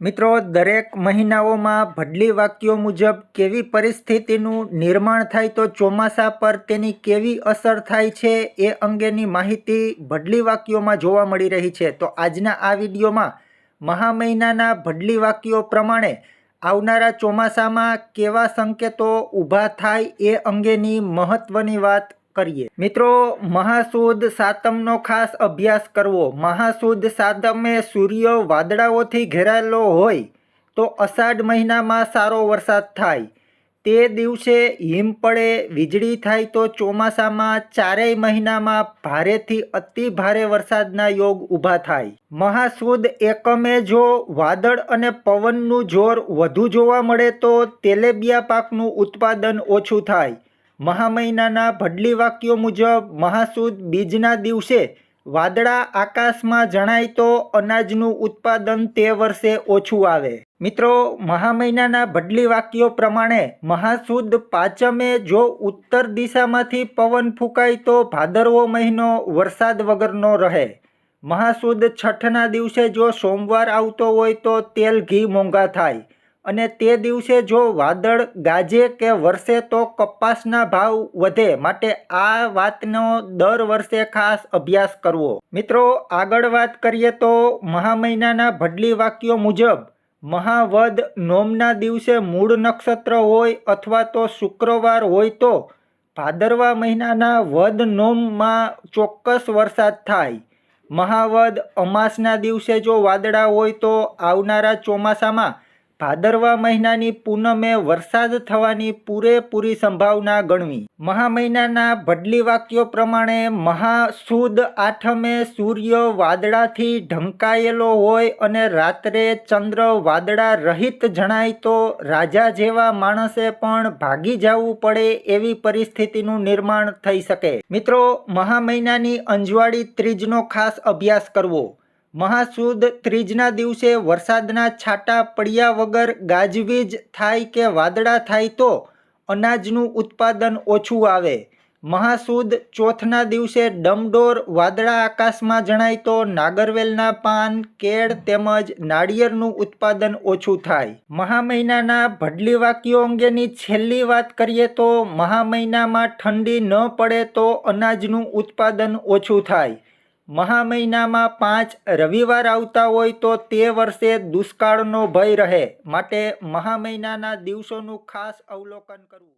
મિત્રો, દરેક મહિનાઓમાં ભડલી વાક્યો મુજબ કેવી પરિસ્થિતિનું નિર્માણ થાય તો ચોમાસા પર તેની કેવી અસર થાય છે એ અંગેની માહિતી ભડલી વાક્યોમાં જોવા મળી રહી છે. તો આજના આ વિડીયોમાં મહા મહિનાના ભડલી વાક્યો પ્રમાણે આવનારા ચોમાસામાં કેવા સંકેતો ઊભા થાય એ અંગેની મહત્ત્વની વાત કરીએ. મિત્રો, મહાસુદ સાતમનો ખાસ અભ્યાસ કરવો. મહાસુદ સાતમે સૂર્ય વાદળાઓથી ઘેરાયેલો હોય તો અષાઢ મહિનામાં સારો વરસાદ થાય. તે દિવસે હિમ પડે, વીજળી થાય તો ચોમાસામાં ચારેય મહિનામાં ભારેથી અતિ ભારે વરસાદના યોગ ઊભા થાય. મહાસુદ એકમે જો વાદળ અને પવનનું જોર વધુ જોવા મળે તો તેલેબિયા પાકનું ઉત્પાદન ઓછું થાય. મહા મહિનાના ભડલી વાક્યો મુજબ મહાસુદ બીજના દિવસે વાદળા આકાશમાં જણાય તો અનાજનું ઉત્પાદન તે વર્ષે ઓછું આવે. મિત્રો, મહામહિનાના ભડલી વાક્યો પ્રમાણે મહાસુદ પાંચમે જો ઉત્તર દિશામાંથી પવન ફૂંકાય તો ભાદરવો મહિનો વરસાદ વગરનો રહે. મહાસુદ છઠના દિવસે જો સોમવાર આવતો હોય તો તેલ ઘી મોંઘા થાય. અને તે દિવસે જો વાદળ ગાજે કે વરસે તો કપાસના ભાવ વધે માટે આ વાતનો દર વર્ષે ખાસ અભ્યાસ કરવો. મિત્રો, આગળ વાત કરીએ તો મહા મહિનાના ભડલી વાક્યો મુજબ, મહાવદ નોમના દિવસે મૂળ નક્ષત્ર હોય અથવા તો શુક્રવાર હોય તો ભાદરવા મહિનાના વદ નોમમાં ચોક્કસ વરસાદ થાય. મહાવદ અમાસના દિવસે જો વાદળા હોય તો આવનારા ચોમાસામાં ભાદરવા મહિનાની પૂનમે વરસાદ થવાની પૂરેપૂરી સંભાવના ગણવી. મહા મહિનાના ભડલી વાક્યો પ્રમાણે મહાસુદ આઠમે સૂર્ય વાદળાથી ઢંકાયેલો હોય અને રાત્રે ચંદ્ર વાદળા રહિત જણાય તો રાજા જેવા માણસે પણ ભાગી જવું પડે એવી પરિસ્થિતિનું નિર્માણ થઈ શકે. મિત્રો મહા મહિનાની અંજવાળી ત્રીજનો ખાસ અભ્યાસ કરવો. મહાસુદ ત્રીજના દિવસે વરસાદના છાંટા પડ્યા વગર ગાજવીજ થાય કે વાદળા થાય તો અનાજનું ઉત્પાદન ઓછું આવે. મહાસુદ ચોથના દિવસે ડમડોર વાદળા આકાશમાં જણાય તો નાગરવેલના પાન, કેળ તેમજ નાળિયેરનું ઉત્પાદન ઓછું થાય. મહા મહિનાના ભડલી વાક્યો અંગેની છેલ્લી વાત કરીએ તો મહા મહિનામાં ઠંડી ન પડે તો અનાજનું ઉત્પાદન ઓછું થાય. મહા મહિનામાં પાંચ રવિવાર આવતા હોય તો તે વર્ષે દુષ્કાળનો ભય રહે. માટે મહા મહિનાના દિવસોનું ખાસ અવલોકન કરવું.